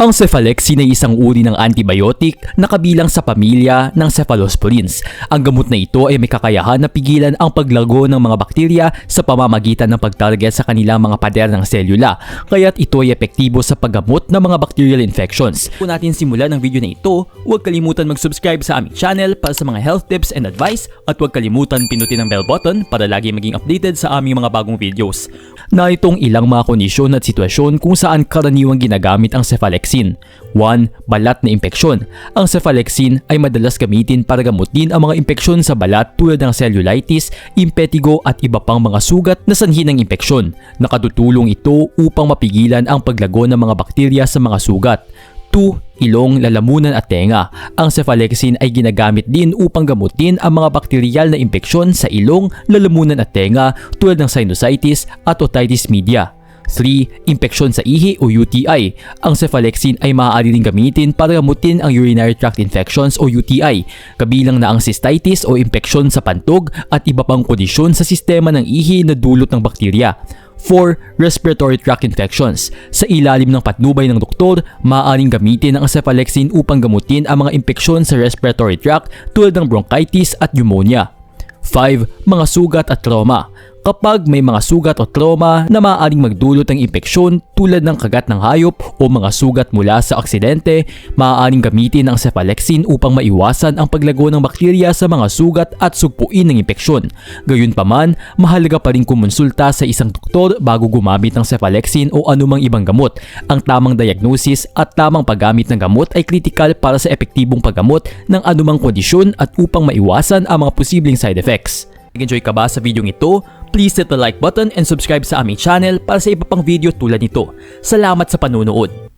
Ang cephalexin ay isang uri ng antibiotic na kabilang sa pamilya ng cephalosporins. Ang gamot na ito ay may kakayahan na pigilan ang paglago ng mga bakterya sa pamamagitan ng pagtarget sa kanilang mga pader ng selula, kaya't ito ay epektibo sa paggamot ng mga bacterial infections. Kung natin simulan ang video na ito, huwag kalimutan mag-subscribe sa aming channel para sa mga health tips and advice at huwag kalimutan pinutin ang bell button para lagi maging updated sa aming mga bagong videos. Na itong ilang mga kondisyon at sitwasyon kung saan karaniwang ginagamit ang cephalexin. 1. Balat na impeksyon. Ang cephalexin ay madalas gamitin para gamutin ang mga impeksyon sa balat tulad ng cellulitis, impetigo at iba pang mga sugat na sanhi ng impeksyon. Nakatutulong ito upang mapigilan ang paglago ng mga bakterya sa mga sugat. 2. Ilong, lalamunan at tenga. Ang cephalexin ay ginagamit din upang gamutin ang mga bakteriyal na impeksyon sa ilong, lalamunan at tenga tulad ng sinusitis at otitis media. 3. Impeksyon sa ihi o UTI. Ang cephalexin ay maaari rin gamitin para gamutin ang urinary tract infections o UTI, kabilang na ang cystitis o impeksyon sa pantog at iba pang kondisyon sa sistema ng ihi na dulot ng bakterya. 4. Respiratory tract infections. Sa ilalim ng patnubay ng doktor, maaaring gamitin ang cephalexin upang gamutin ang mga impeksyon sa respiratory tract tulad ng bronchitis at pneumonia. 5. Mga sugat at trauma. Kapag may mga sugat o trauma na maaaring magdulot ng impeksyon tulad ng kagat ng hayop o mga sugat mula sa aksidente, maaaring gamitin ang cephalexin upang maiwasan ang paglago ng bakterya sa mga sugat at sugpuin ng impeksyon. Gayunpaman, mahalaga pa rin kumonsulta sa isang doktor bago gumamit ng cephalexin o anumang ibang gamot. Ang tamang diagnosis at tamang paggamit ng gamot ay kritikal para sa epektibong paggamot ng anumang kondisyon at upang maiwasan ang mga posibleng side effects. Nag-enjoy ka ba sa video ito? Please hit the like button and subscribe sa aming channel para sa iba pang video tulad nito. Salamat sa panunood!